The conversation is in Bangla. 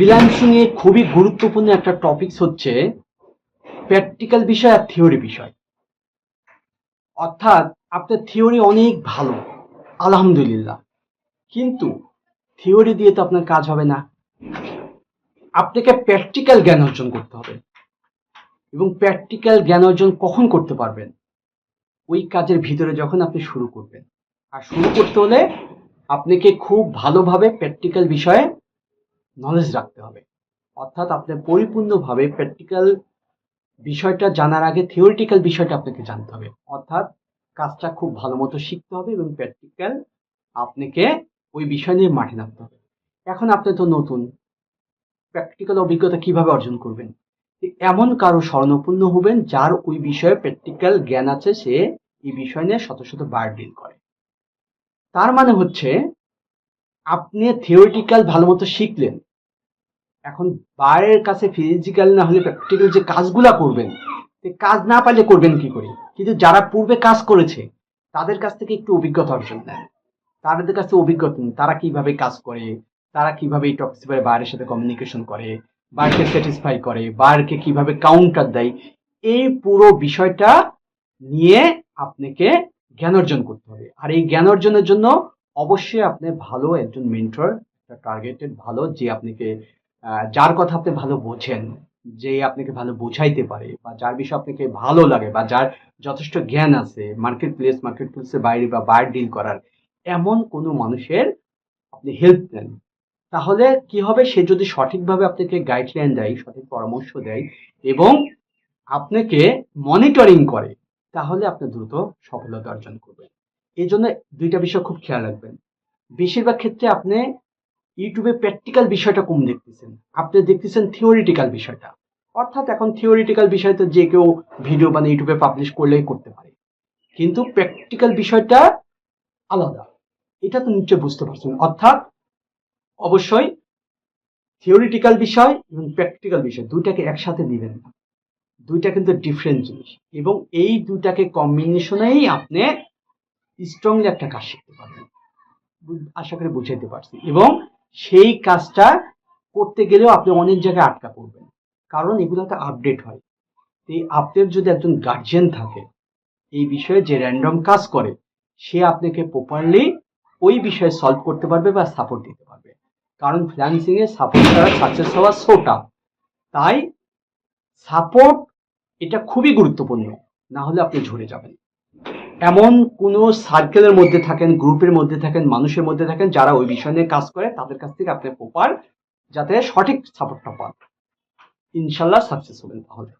ফ্রিল্যান্সিং এ খুবই গুরুত্বপূর্ণ একটা টপিকস হচ্ছে প্র্যাকটিক্যাল বিষয় আর থিওরি বিষয়। অর্থাৎ আপনার থিওরি অনেক ভালো, আলহামদুলিল্লাহ। কিন্তু থিওরি দিয়ে তো আপনার কাজ হবে না। আপনাকে প্র্যাকটিক্যাল জ্ঞান অর্জন করতে হবে। এবং প্র্যাকটিক্যাল জ্ঞান অর্জন কখন করতে পারবেন? ওই কাজের ভিতরে যখন আপনি শুরু করবেন। আর শুরু করতে হলে আপনাকে খুব ভালোভাবে প্র্যাকটিক্যাল বিষয়ে নলেজ রাখতে হবে। অর্থাৎ আপনার পরিপূর্ণভাবে প্র্যাকটিক্যাল বিষয়টা জানার আগে থিওরিটিক্যাল বিষয়টা আপনাকে জানতে হবে। অর্থাৎ কাজটা খুব ভালো মতো শিখতে হবে এবং প্র্যাকটিক্যাল আপনাকে ওই বিষয় নিয়ে মাঠে নামতে হবে। এখন আপনি তো নতুন। প্র্যাকটিক্যাল অভিজ্ঞতা কীভাবে অর্জন করবেন? এমন কারও স্বর্ণপূর্ণ হবেন যার ওই বিষয়ে প্র্যাকটিক্যাল জ্ঞান আছে, সে এই বিষয় নিয়ে শত শত বার ডিল করে। তার মানে হচ্ছে আপনি থিওরিটিক্যাল ভালো মতো শিখলেন। এখন বাইরের কাছে ফিজিক্যাল না হলে প্র্যাকটিক্যাল যে কাজগুলা করবেন কাজ না পারলে করবেন কি করে? কিন্তু যারা পূর্বে কাজ করেছে, তাদের কাছ থেকে একটু অভিজ্ঞতা অর্জন নেন। তাদের কাছে অভিজ্ঞতা নেন, তারা কীভাবে কাজ করে, তারা কীভাবে এই টক্সিফারে বাইরের সাথে কমিউনিকেশন করে বাইরকে স্যাটিসফাই করে বাইরকে কীভাবে কাউন্টার দেয়, এই পুরো বিষয়টা নিয়ে আপনাকে জ্ঞান অর্জন করতে হবে। আর এই জ্ঞান অর্জনের জন্য অবশ্যই আপনি ভালো একজন মেন্টর টার্গেটেড ভালো যে আপনাকে যার কথা আপনি ভালো বোঝেন, যে আপনাকে ভালো বোঝাইতে পারে, বা যার বিষয়ে আপনাকে ভালো লাগে, বা যার যথেষ্ট জ্ঞান আছে মার্কেট প্লেস মার্কেট প্লেসের বাইরে বা বাইর ডিল করার, এমন কোনো মানুষের আপনি হেল্প নেন। তাহলে কি হবে? সে যদি সঠিকভাবে আপনাকে গাইডলাইন দেয়, সঠিক পরামর্শ দেয়, এবং আপনাকে মনিটরিং করে, তাহলে আপনি দ্রুত সফলতা অর্জন করবেন। এই জন্য দুইটা বিষয় খুব খেয়াল রাখবেন। বেশিরভাগ ক্ষেত্রে আপনি ইউটিউবে প্র্যাকটিক্যাল বিষয়টা কম দেখতেছেন। আপনি দেখতেছেন থিওরিটিক্যাল বিষয়টা। অর্থাৎ এখন থিওরিটিক্যাল বিষয় তো যে কেউ ভিডিও বানিয়ে ইউটিউবে পাবলিশ করলেই করতে পারে। কিন্তু প্র্যাকটিক্যাল বিষয়টা আলাদা। এটা তো নিশ্চয় বুঝতে পারছেন। অর্থাৎ অবশ্যই থিওরিটিক্যাল বিষয় এবং প্র্যাকটিক্যাল বিষয় দুইটাকে একসাথে দিবেন না। দুইটা কিন্তু ডিফারেন্ট জিনিস। এবং এই দুইটাকে কম্বিনেশনেই আপনি স্ট্রংলি একটা কাজ শিখতে পারবেন। আশা করি বুঝাইতে পারছি। এবং সেই কাজটা করতে গেলেও আপনি অনেক জায়গায় আটকা পড়বেন। কারণ এগুলো একটা আপডেট হয়। এই আপনার যদি একজন গার্জিয়ান থাকে, এই বিষয়ে যে র্যান্ডম কাজ করে, সে আপনাকে প্রপারলি ওই বিষয়ে সলভ করতে পারবে বা সাপোর্ট দিতে পারবে। কারণ ফ্রিল্যান্সিং এ সাপোর্ট ছাড়া সাকসেস হওয়া সোটা তাই সাপোর্ট এটা খুবই গুরুত্বপূর্ণ। না হলে আপনি ঝরে যাবেন। এমন কোনো সার্কেলের মধ্যে থাকেন গ্রুপের মধ্যে থাকেন, মানুষের মধ্যে থাকেন যারা ওই বিষয় নিয়ে কাজ করে, তাদের কাছ থেকে আপনি প্রপার যাতে সঠিক সাপোর্টটা পান। ইনশাল্লাহ সাকসেস হবেন তাহলে।